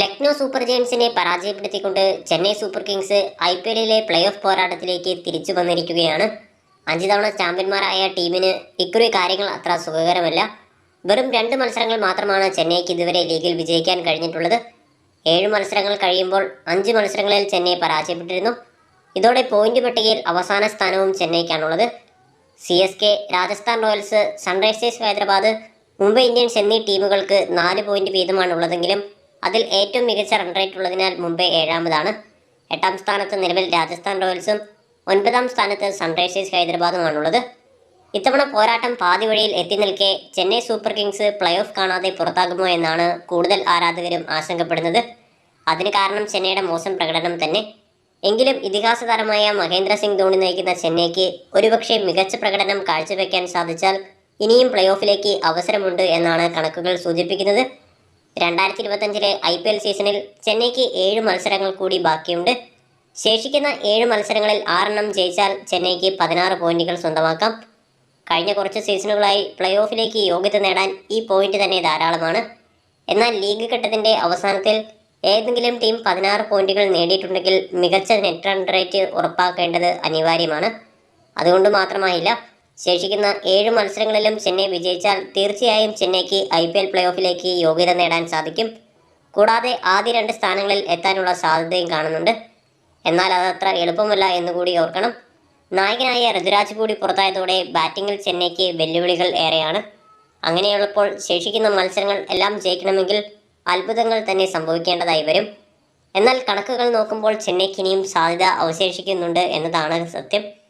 Lucknow super ജയൻസിനെ പരാജയപ്പെടുത്തിക്കൊണ്ട് Chennai super Kings I P എല്ലിലെ play off പോരാട്ടത്തിലേക്ക് തിരിച്ചു വന്നിരിക്കുകയാണ്. അഞ്ച് തവണ ചാമ്പ്യന്മാരായ ടീമിന് ഇക്കുറി കാര്യങ്ങൾ അത്ര സുഖകരമല്ല. വെറും രണ്ട് മത്സരങ്ങൾ മാത്രമാണ് ചെന്നൈക്ക് ഇതുവരെ ലീഗിൽ വിജയിക്കാൻ കഴിഞ്ഞിട്ടുള്ളത്. ഏഴ് മത്സരങ്ങൾ കഴിയുമ്പോൾ അഞ്ച് മത്സരങ്ങളിൽ ചെന്നൈ പരാജയപ്പെട്ടിരുന്നു. ഇതോടെ പോയിന്റ് പട്ടികയിൽ അവസാന സ്ഥാനവും ചെന്നൈക്കാണുള്ളത്. C S K Rajasthan Royals Sunrisers Hyderabad Mumbai Indians എന്നീ ടീമുകൾക്ക് നാല് പോയിന്റ് വീതമാണ് ഉള്ളതെങ്കിലും അതിൽ ഏറ്റവും മികച്ച റൺ റേറ്റ് ഉള്ളതിനാൽ മുംബൈ ഏഴാമതാണ്. എട്ടാം സ്ഥാനത്ത് നിലവിൽ രാജസ്ഥാൻ റോയൽസും ഒൻപതാം സ്ഥാനത്ത് സൺറൈസേഴ്സ് ഹൈദരാബാദുമാണുള്ളത്. ഇത്തവണ പോരാട്ടം പാതി വഴിയിൽ എത്തി നിൽക്കെ Chennai super Kings play off കാണാതെ പുറത്താകുമോ എന്നാണ് കൂടുതൽ ആരാധകരും ആശങ്കപ്പെടുന്നത്. അതിന് കാരണം ചെന്നൈയുടെ മോശം പ്രകടനം തന്നെ. എങ്കിലും ഇതിഹാസ താരമായ മഹേന്ദ്ര സിംഗ് ധോണി നയിക്കുന്ന ചെന്നൈക്ക് ഒരുപക്ഷെ മികച്ച പ്രകടനം കാഴ്ചവെക്കാൻ സാധിച്ചാൽ ഇനിയും പ്ലേ ഓഫിലേക്ക് അവസരമുണ്ട് എന്നാണ് കണക്കുകൾ സൂചിപ്പിക്കുന്നത്. രണ്ടായിരത്തി ഇരുപത്തഞ്ചിലെ ഐ പി എൽ സീസണിൽ ചെന്നൈക്ക് ഏഴ് മത്സരങ്ങൾ കൂടി ബാക്കിയുണ്ട്. ശേഷിക്കുന്ന ഏഴ് മത്സരങ്ങളിൽ ആറെണ്ണം ജയിച്ചാൽ ചെന്നൈക്ക് പതിനാറ് പോയിന്റുകൾ സ്വന്തമാക്കാം. കഴിഞ്ഞ കുറച്ച് സീസണുകളായി പ്ലേ ഓഫിലേക്ക് യോഗ്യത നേടാൻ ഈ പോയിന്റ് തന്നെ ധാരാളമാണ്. എന്നാൽ ലീഗ് ഘട്ടത്തിന്റെ അവസാനത്തിൽ ഏതെങ്കിലും ടീം പതിനാറ് പോയിന്റുകൾ നേടിയിട്ടുണ്ടെങ്കിൽ മികച്ച നെറ്റ് റൺ റേറ്റ് ഉറപ്പാക്കേണ്ടത് അനിവാര്യമാണ്. അതുകൊണ്ട് മാത്രമായില്ല ശേഷിക്കുന്ന ഏഴ് മത്സരങ്ങളിലും ചെന്നൈ വിജയിച്ചാൽ തീർച്ചയായും ചെന്നൈക്ക് ഐ പി എൽ പ്ലേ ഓഫിലേക്ക് യോഗ്യത നേടാൻ സാധിക്കും. കൂടാതെ ആദ്യ രണ്ട് സ്ഥാനങ്ങളിൽ എത്താനുള്ള സാധ്യതയും കാണുന്നുണ്ട്. എന്നാൽ അതത്ര എളുപ്പമല്ല എന്നുകൂടി ഓർക്കണം. നായകനായ ഋതുരാജ് കൂടി പുറത്തായതോടെ ബാറ്റിങ്ങിൽ ചെന്നൈക്ക് വെല്ലുവിളികൾ ഏറെയാണ്. അങ്ങനെയുള്ളപ്പോൾ ശേഷിക്കുന്ന മത്സരങ്ങൾ എല്ലാം ജയിക്കണമെങ്കിൽ അത്ഭുതങ്ങൾ തന്നെ സംഭവിക്കേണ്ടതായി വരും. എന്നാൽ കണക്കുകൾ നോക്കുമ്പോൾ ചെന്നൈക്ക് ഇനിയും സാധ്യത അവശേഷിക്കുന്നുണ്ട് എന്നതാണ് സത്യം.